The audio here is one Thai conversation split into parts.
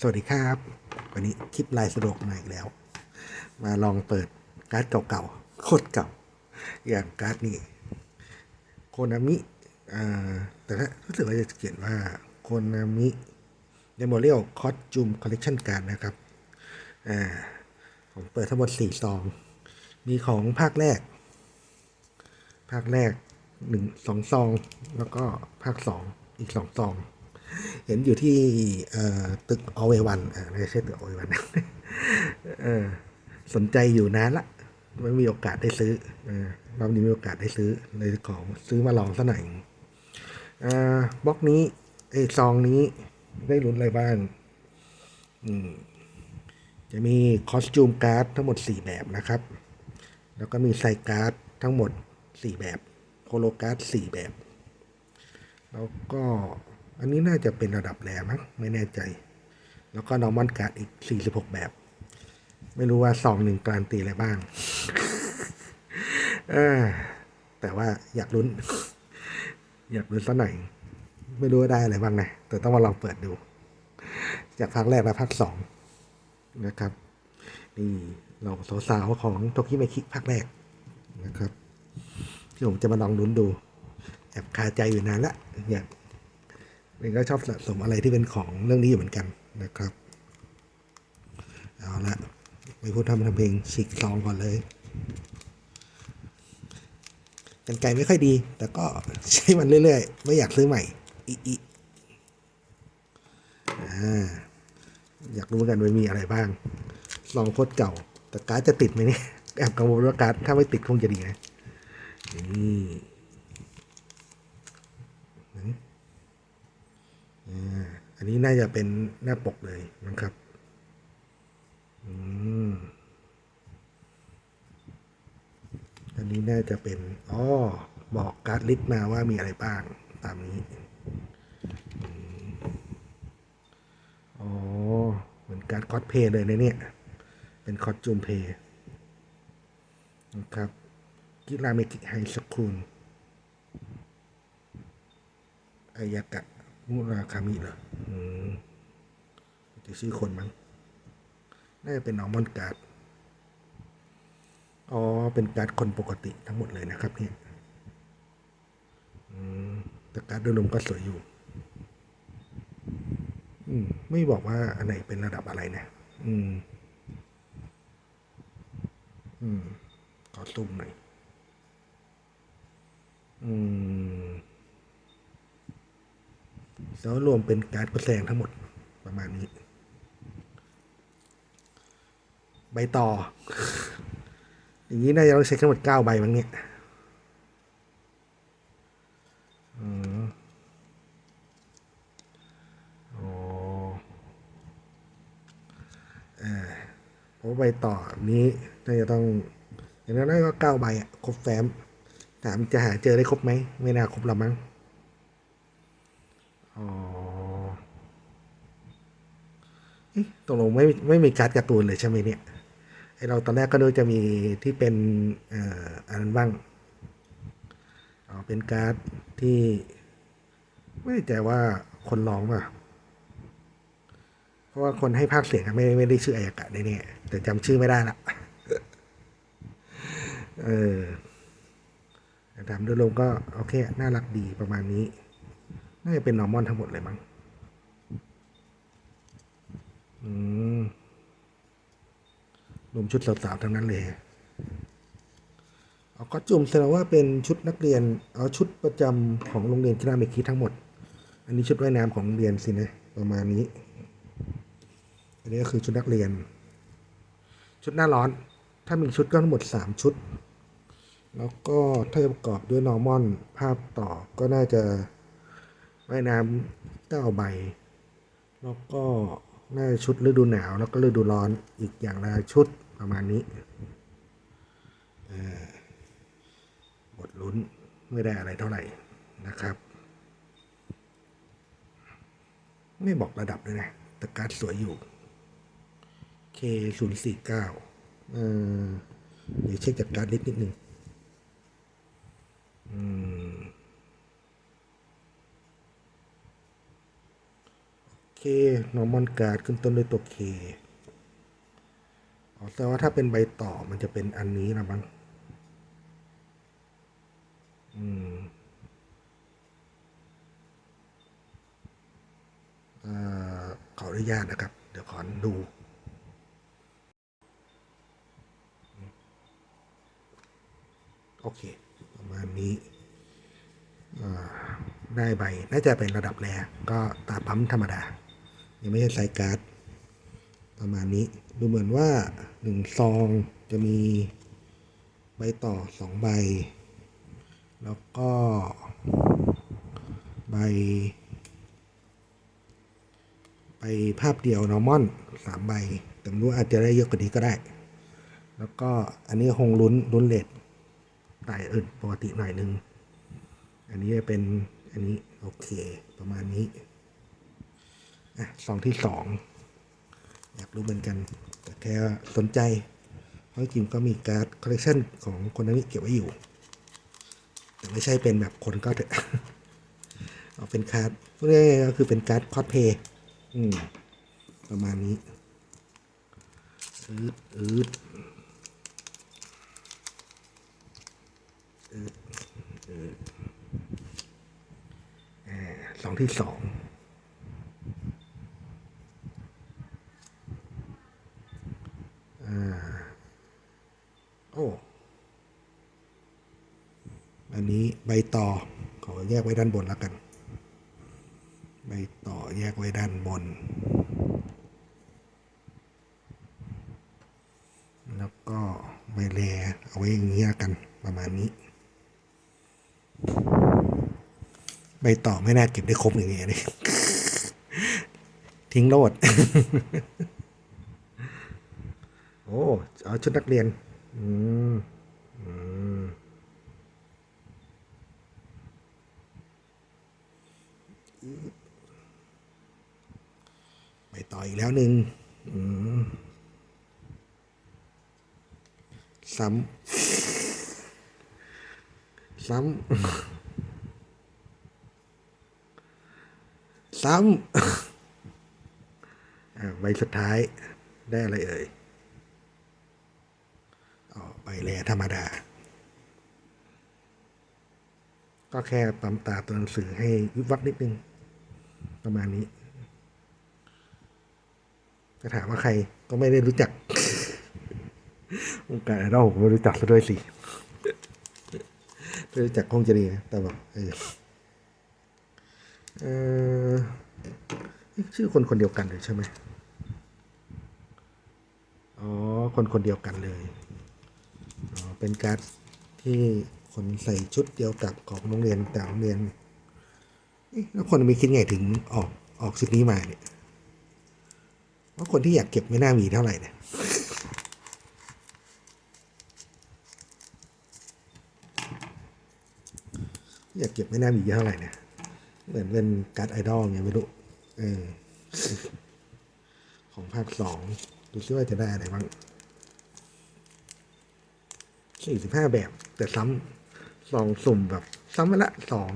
สวัสดีครับ วันนี้คลิปลายสะดวกมาอีกแล้ว มาลองเปิดการ์ดเก่าๆโคตรเก่า อย่างการ์ดนี่โคนามิแต่ถ้ารู้สึกว่าจะเขียนว่าโคนามิเดโมเรียลคอสจูมคอลเล t ชันการ์ดนะครับอ่าผมเปิดทั้งหมดสี่ซอง มีของภาคแรก ภาคแรกหนึ่งสองซอง แล้วก็ภาคสองอีกสองซอง เห็นอยู่ที่ตึกอเววันไม่ใช่ตึกอเววันสนใจอยู่นานละไม่มีโอกาสได้ซื้อเรอบนี้มีโอกาสได้ซื้อเลยของซื้อมาลองซะหน่อยอบล็อกนี้ไอซองนี้ได้ลุ้นอะไรบ้างจะมีคอสตูมการ์ดทั้งหมด 4 แบบนะครับ แล้วก็มีไซการ์ดทั้งหมด 4 แบบโคโลการ์ด4แบบ แล้วก็ อันนี้น่าจะเป็นระดับแรมั้งไม่แน่ใจ แล้วก็นอร์มอนการ์ดอีก 46 แบบ ไม่รู้ว่าซองหนึ่งการันตีอะไรบ้างอแต่ว่าอยากลุ้น อยากลุ้นสักหน่อยไม่รู้ว่าได้อะไรบ้างนะ แต่ต้องมาลองเปิดดู จากภาคแรกและภาคสองนะครับ นี่เราสาวๆของโตคิเมคิภาคแรกนะครับ ที่ผมจะมาลองลุ้นดู แอบคาใจอยู่นานละอยาก เองก็ชอบสะสมอะไรที่เป็นของเรื่องนี้อยู่เหมือนกันนะครับ เอาละไม่พูดทำทำเพลงฉีกซองก่อนเลย กันไกลไม่ค่อยดี แต่ก็ใช้มันเรื่อยๆ ไม่อยากซื้อใหม่อีอีอ่าอยากรู้เหมือนกันว่ามีอะไรบ้างลองโคตรเก่า แต่การ์ดจะติดไหมเนี่ยแอบกังวลว่าการ์ดถ้าไม่ติดคงจะดีนะนี่อ่าอั นนี้น่าจะเป็นหน้าปกเลยนะครับ อันนี้น่าจะเป็น อ๋อ บอกการ์ดลิสต์มาว่ามีอะไรบ้าง ตามนี้ อ๋อ เหมือนการ์ดคอสเพย์เลยนะเนี่ย เป็นคอสจูมเพย์นะครับกิราเมกิไฮสคูลอายากะมุราคามิเหรอืมจะชื่อคนมั้ง น่าจะเป็นนอร์มอนการ์ด อ๋อ เป็นการ์ดคนปกติทั้งหมดเลยนะครับเนี่ยอืมแต่การ์ดโดยรวมก็สวยอยู่ อืม ไม่บอกว่าอันไหนเป็นระดับอะไรนะ อืม อืม ขอซูมหน่อย อืม แล้วรวมเป็นการ์ดกระแสงทั้งหมดประมาณนี้ ใบต่อ อย่างนี้น่าจะต้องใช้ทั้งหมดเก้าใบมั้งเนี่ยอืมอ๋ออ่าเพราะใบต่อนี้น่าจะต้องอย่างนั้นก็เก้าใบอะครบแฟ้มถามจะหาเจอได้ครบไหมไม่น่าครบหรอกมั้ง อ๋อตกลงไม่ไม่มีการ์ดการ์ตูนเลยใช่ไหมเนี่ยไอเราตอนแรกก็นึกจะมีที่เป็นอันนั้นบ้างอ๋อเป็นการ์ดที่ ไม่แน่ใจว่าคนร้องป่ะเพราะว่าคนให้ภาคเสียงไม่ไม่ได้ชื่ออายกะแน่ๆแต่จำชื่อไม่ได้ละเออแต่ถามโดยรวมก็ โอเค น่ารักดีประมาณนี้ น่าจะเป็นนอร์มอนทั้งหมดเลยมั้งอืมรวมชุดสาวๆทั้งนั้นเลยเอาก็จุ่มแสดงว่าเป็นชุดนักเรียนเอาชุดประจำของโรงเรียนกีฬาเมคิทั้งหมด อันนี้ชุดว่ายน้ำของโรงเรียนสินะประมาณนี้ อันนี้ก็คือชุดนักเรียน ชุดหน้าร้อน ถ้ามีชุดก็ทั้งหมดสามชุด แล้วก็ถ้าจะประกอบด้วยนอร์มอนภาพต่อก็น่าจะ ว่ายน้ำเก้าใบ แล้วก็น่าชุดฤดูหนาว แล้วก็ฤดูร้อนอีกอย่างละชุดประมาณนี้บทลุ้นไม่ได้อะไรเท่าไหร่นะครับ ไม่บอกระดับเลยนะ แต่การดสวยอยู่ K 0 4 9 เอ่อเดี๋ยวเช็คจากการดลิสต์นิดนึง โอเคเค normal card ขึ้นต้นด้วยตัว K อ๋อแต่ว่าถ้าเป็นใบต่อมันจะเป็นอันนี้นะบ้งอืมเอ่อขออนุญาตนะครับ เดี๋ยวขอดูโอเค ประมาณนี้อ่าได้ใบ น่าจะเป็นระดับแรกก็ตาปั๊มธรรมดา ยังไม่ใช่ไซการ์ดประมาณนี้ดูเหมือนว่าหนึ่งซองจะมีใบต่อสองใบ แล้วก็ใบไปภาพเดียวนอร์มอนสามใบ แต่ไม่รู้อาจจะได้เยอะกว่านี้ก็ได้ แล้วก็อันนี้คงลุ้นลุ้นเลทไต่อื่นปกติหน่อยนึง อันนี้จะเป็นอันนี้โอเคประมาณนี้ ซองที่สองอยากรู้เหมือนกัน แต่แค่สนใจ เพราะจริงก็มีการ์ดคอลเลคชันของคนนั้นเก็บไว้อยู่ แต่ไม่ใช่เป็นแบบคนก็เถอะเอาเป็นการ์ดพูดง่ายๆก็คือเป็นการ์ดคอสเพย์ประมาณนี้อืดอืดอืดอืดอ่าสองที่สอง โอ้ อันนี้ใบต่อขอแยกไว้ด้านบนแล้วกัน ใบต่อแยกไว้ด้านบน แล้วก็ใบแลเอาไว้อย่างนี้แล้วกันประมาณนี้ ใบต่อไม่น่าเก็บได้ครบอย่างเงี้ยเลยทิ้งโลด โอ้ เอาชุดนักเรียน อืม ไปต่ออีกแล้วหนึ่งซ้ำ ซ้ำ ซ้ำใบสุดท้าย ได้อะไรเอ่ยอ๋อใบแลธรรมดา ก็แค่ปั๊มตาตัวหนังสือให้วิบวับนิดนึง ประมาณนี้ จะถามว่าใครก็ไม่ได้รู้จักวงการไอดอลผมไม่รู้จักซะด้วยสิไม่รู้จักคงจะดีนะแต่แบบเออเออชื่อคนคนเดียวกันเลยใช่ไหมอ๋อ คนคนเดียวกันเลยอ๋อเป็นการ์ดที่คนใส่ชุดเดียวกับของโรงเรียนแต่โรงเรียนแล้วคนมีคิดไงถึงออกออกชุดนี้มาเนี่ย ว่าคนที่อยากเก็บไม่น่ามีเท่าไหร่เนี่ยอยากเก็บไม่น่ามีเยอะเท่าไหร่เนี่ยเหมือนเป็นการ์ดไอดอลไงไม่รู้เออของภาคสองดูซิว่าจะได้อะไรบ้างสี่สิบห้าแบบ แต่ซ้ำสองสุ่มแบบ ซ้ำมาละสอง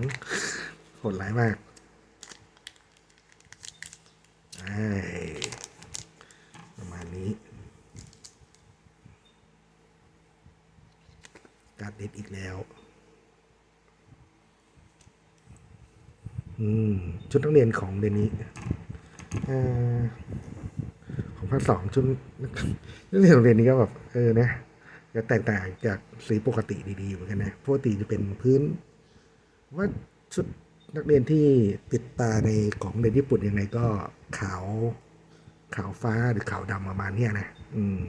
โหดร้ายมากไอ้ประมาณนี้ การดเด็ดอีกแล้ว อืม ชุดนักเรียนของเดนี้อ่าของภาคสองชุดนักเรียนโรงเรียนนี้ก็แบบเออนะจะแตกต่างจากสีปกติดีๆเหมือนกันนะปกติจะเป็นพื้น ว่าชุดนักเรียนที่ติดตาในของเรียนญี่ปุ่นยังไงก็ขาวขาวฟ้าหรือขาวดำประมาณนี้นะ อืม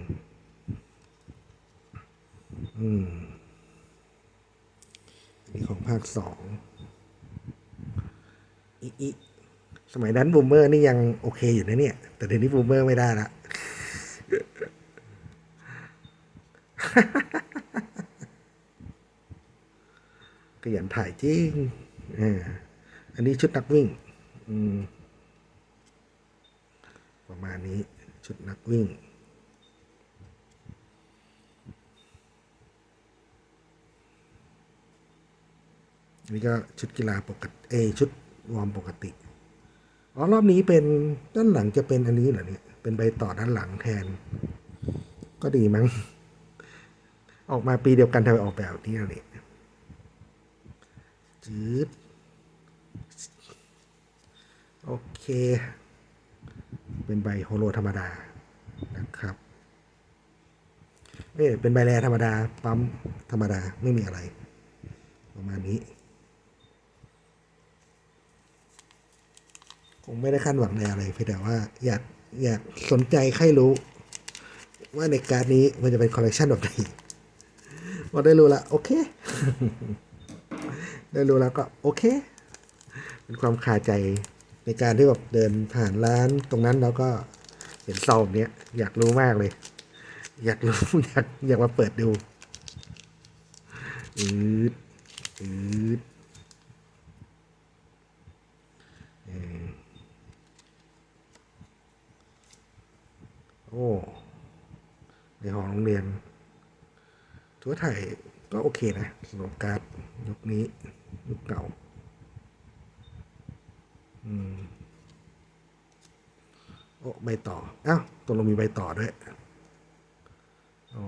อืม อันนี้ของภาคสอง อีสมัยนั้นบูมเมอร์นี่ยังโอเคอยู่นะเนี่ย แต่เดี๋ยวนี้บูมเมอร์ไม่ได้ละขยันถ่ายจริงออันนี้ชุดนักวิ่ง ประมาณนี้ชุดนักวิ่งนนี้ก็ชุดกีฬาปกติเอชุด วอร์มปกติอ๋อรอบนี้เป็นด้านหลังจะเป็นอันนี้เหรอเนี่ยเป็นใบต่อด้านหลังแทน ก็ดีมั้ง ออกมาปีเดียวกันทำไมออกแบบนี้ล่ะเนี่ยจืดโอเค เป็นใบโฮโลธรรมดานะครับเอ้เป็นใบแรธรรมดา ปั๊มธรรมดา ไม่มีอะไร ประมาณนี้ คงไม่ได้คาดหวังในอะไรเพียงแต่ว่าอยากอยากสนใจใครรู้ ว่าในการนี้มันจะเป็นคอลเลกชันแบบไหนพอได้รู้ละโอเค ได้รู้แล้วก็โอเค เป็นความคาใจในการที่แบบเดินผ่านร้านตรงนั้นแล้วก็เห็นซองเนี้ยอยากรู้มากเลย อยากรู้อยากอยากมาเปิดดูอืดอืดเออ โอ้ในหอโรงเรียนถือว่าถ่ายก็โอเคนะสำหรับการ์ดยุคนี้ยุคเก่า อืม โอ้ใบต่อ อ้าวตกลงมีใบต่อด้วย โอ้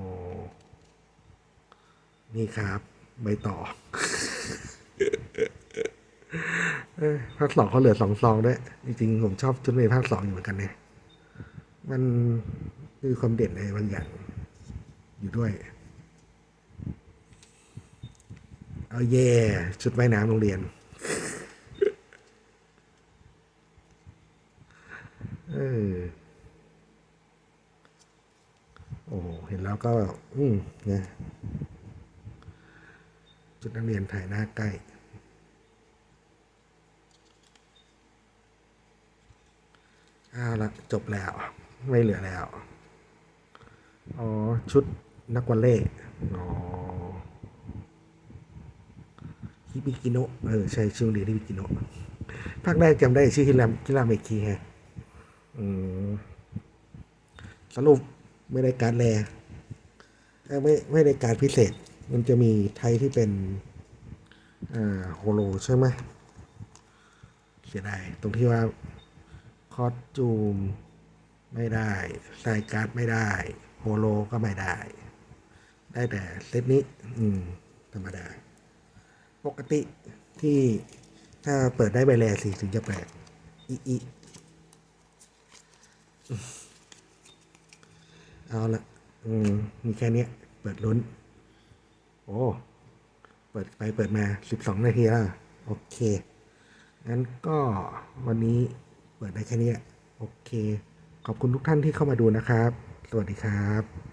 นี่ครับ ใบต่อภาคสองเขาเหลือสองซองด้วย จริงๆ ผมชอบชุดเมย์ภาคสองอยู่เหมือนกันเนี่ย มันมีความเด่นในบางอย่างอยู่ด้วย เอาเย่ชุดว่ายน้ำโรงเรียนเออโอ้เห็นแล้วก็ อืมนะชุดนักเรียนถ่ายหน้าใกล้เอาละจบแล้ว ไม่เหลือแล้ว อ๋อ ชุดนักวอลเล่อ๋อฮิบิกิโนะเออ ใช่ชื่อโรงเรียนฮิบิกิโนะภาคแรกจำได้ชื่อฮิรามฮิราเมคิฮะอืมสรุปไม่ได้การแลไม่ไม่ได้การพิเศษ มันจะมีไทยที่เป็นอ่าโฮโลใช่ไหมเสียดายตรงที่ว่าคอสจูม ไม่ได้ ใส่การ์ดไม่ได้โฮโลก็ไม่ได้ ได้แต่เซตนี้ อืม ธรรมดา ปกติที่ถ้าเปิดได้ใบแรสิถึงจะแปลกอีอีเอาละอืม มีแค่เนี้ยเปิดลุ้น โอ้ เปิดไปเปิดมาสิบสองนาทีแล้ว โอเค งั้นก็วันนี้เปิดได้แค่นี้ โอเค ขอบคุณทุกท่านที่เข้ามาดูนะครับ สวัสดีครับ